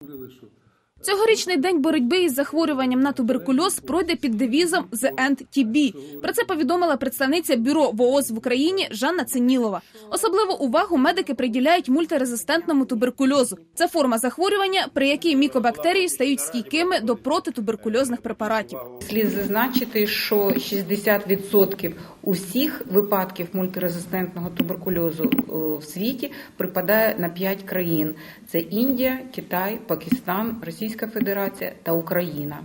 Говорили, що Цьогорічний день боротьби із захворюванням на туберкульоз пройде під девізом «The End TB». Про це повідомила представниця бюро ВООЗ в Україні Жанна Ценілова. Особливу увагу медики приділяють мультирезистентному туберкульозу. Це форма захворювання, при якій мікобактерії стають стійкими до протитуберкульозних препаратів. Слід зазначити, що 60% усіх випадків мультирезистентного туберкульозу е, в світі припадає на 5 країн: це Індія, Китай, Пакистан, Російська Федерація та Україна.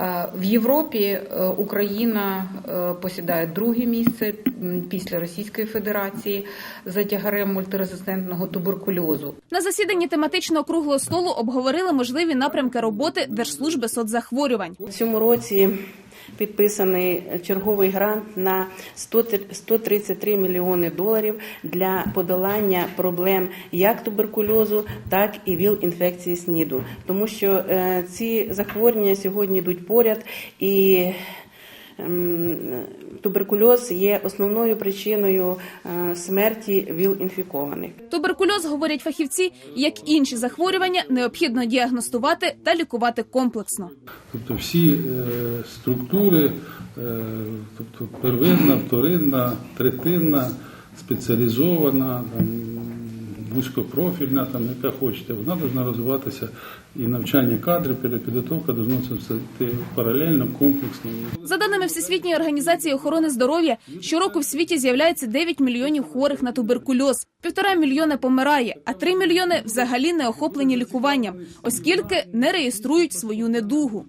Е, В Європі е, Україна е, посідає друге місце після Російської Федерації за тягарем мультирезистентного туберкульозу. На засіданні тематичного круглого столу обговорили можливі напрямки роботи Держслужби соцзахворювань. У цьому році підписаний черговий грант на 100 133 мільйони доларів для подолання проблем як туберкульозу, так і ВІЛ-інфекції СНІДу. Тому що е, ці захворювання сьогодні йдуть поряд і. Ем, Туберкульоз є основною причиною е, смерті ВІЛ-інфікованих. Туберкульоз, говорять фахівці, як інші захворювання, необхідно діагностувати та лікувати комплексно. Тобто всі е, структури, е, тобто первинна, вторинна, третинна, спеціалізована, там, вузькопрофільна, там, яка хочете, вона повинна розвиватися і навчання кадрів, перепідготовка повинна це все паралельно, комплексно. За даними Всесвітньої організації охорони здоров'я, щороку в світі з'являється 9 мільйонів хворих на туберкульоз. Півтора мільйони помирає, а 3 мільйони взагалі не охоплені лікуванням, оскільки не реєструють свою недугу.